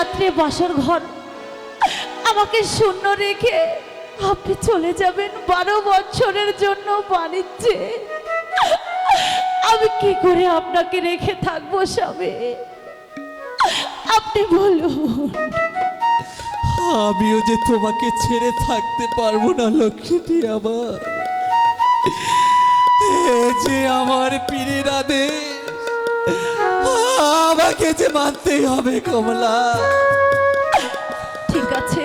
রাত্রে বাসর ঘর। আমাকে শূন্য রেখে আপনি চলে যাবেন বারো বছরের জন্য বাণিজ্যে। আমি কি করে আপনাকে রেখে থাকব স্বামী? আপনি বলুন। আমিও যে তোমাকে ছেড়ে থাকতে পারব না, লক্ষ্মীটি আমার। যে আমার পীরের আদেশ আমাকে যে মানতেই হবে কমলা। ঠিক আছে।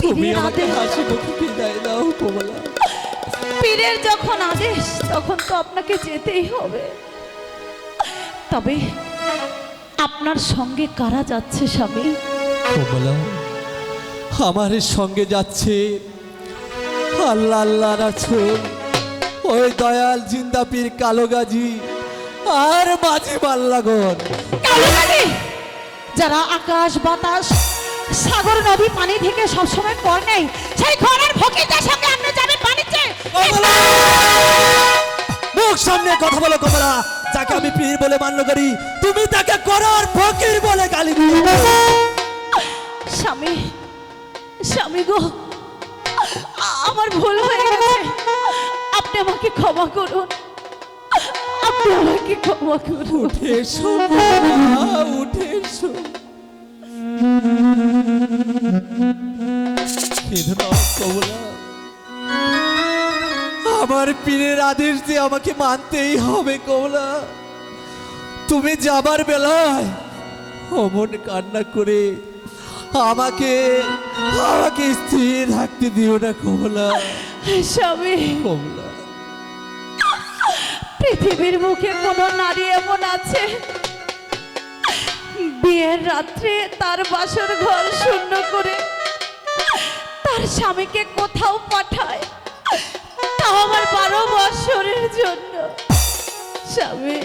তুমি আমাকে হাসি মুখে বিদায় দাও কমলা। পীরের যখন আদেশ তখন তো আপনাকে যেতেই হবে। তবে আপনার সঙ্গে কারা যাচ্ছে স্বামী? কমলা আমার সঙ্গে যাচ্ছে আল্লাহ আল্লাহ রাসূল ওই দয়াল জিন্দাপির কালো গাজী আর মাঝি মাল্লাগর কালুকালি যারা আকাশ বাতাস সাগর নদী পানি থেকে সবসময় কর নেই সেই ঘরের ফকিরদের সঙ্গে আপনি যাবেন বাণিজ্যে! মুখ সামনে কথা বলো কমলা যাকে আমি পীর বলে মান্য করি তুমি তাকে করার ফকির বলে গালি স্বামী স্বামী গো আমার ভুল হয়ে গেছে। আপনি আমাকে ক্ষমা করুন। আপনি আমাকে ক্ষমা করুন উঠে এসো কমলা, উঠে এসো। কেঁদো না, কমলা। আমার পীরের আদেশ দিয়ে আমাকে মানতেই হবে কমলা। তুমি যাবার বেলায় অমন কান্না করে আমাকে আমাকে স্থির থাকতে দিও না কমলা। স্বামী। কমলা। পৃথিবীর মুখে কোনো নারী এমন আছে? বিয়ের রাত্রে তার বাসর ঘর শূন্য করে তার স্বামীকে কোথাও পাঠায়। তাও আমার বারো বছরের জন্য। স্বামী,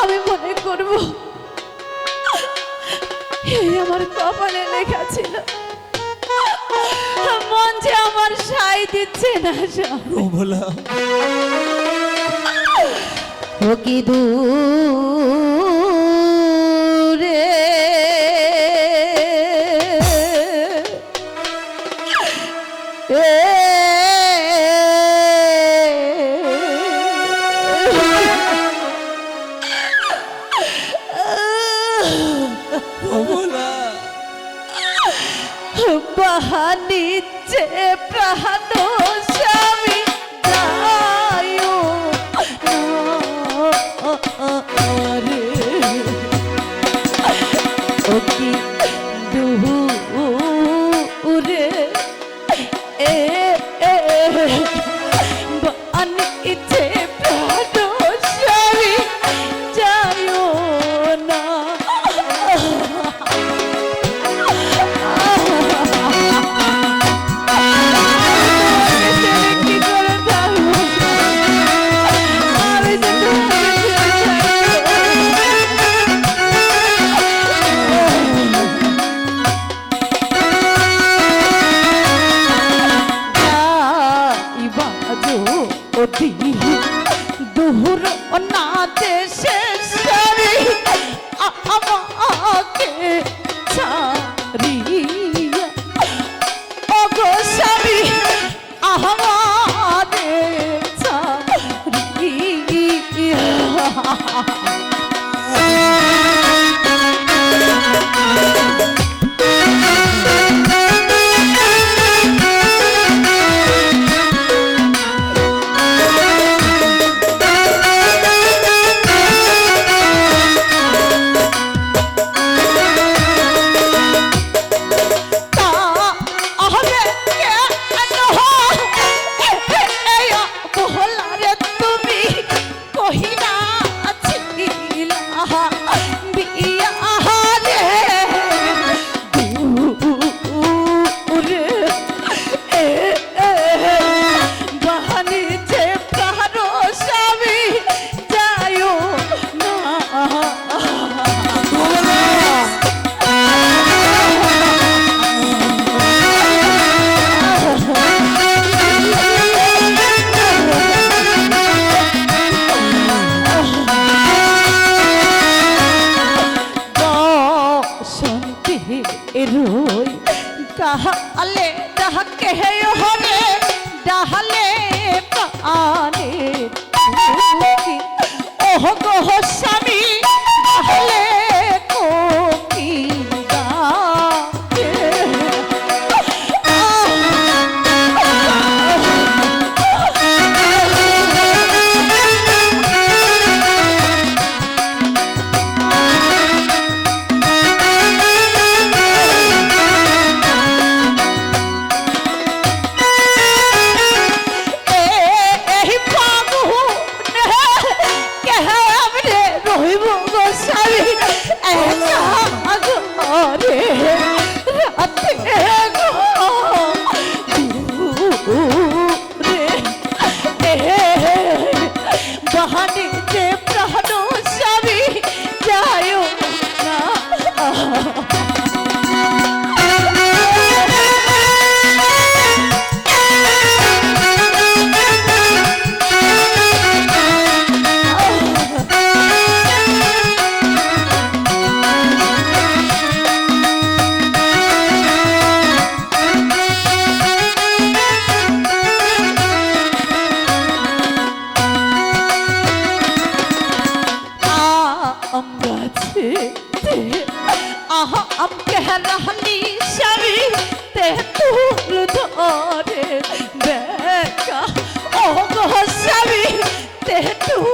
আমি মনে করব, এই আমার কপালে লেখা ছিল মন যে আমার সাই দিচ্ছে না কমলা ও কি দূরে Yeah. সখী দুহুর নাতে শেষ আমাকে ছাড়িয়া অগো সারি আহমা ওই কাহালে ডাকে হরে ডাহালে কানে ওহ গো স্বামী ডাহালে আম গাছে আহা আম কেহরানি স্বামী তে তুল ধরে বেকা ও গো স্বামী তে তুল ধরে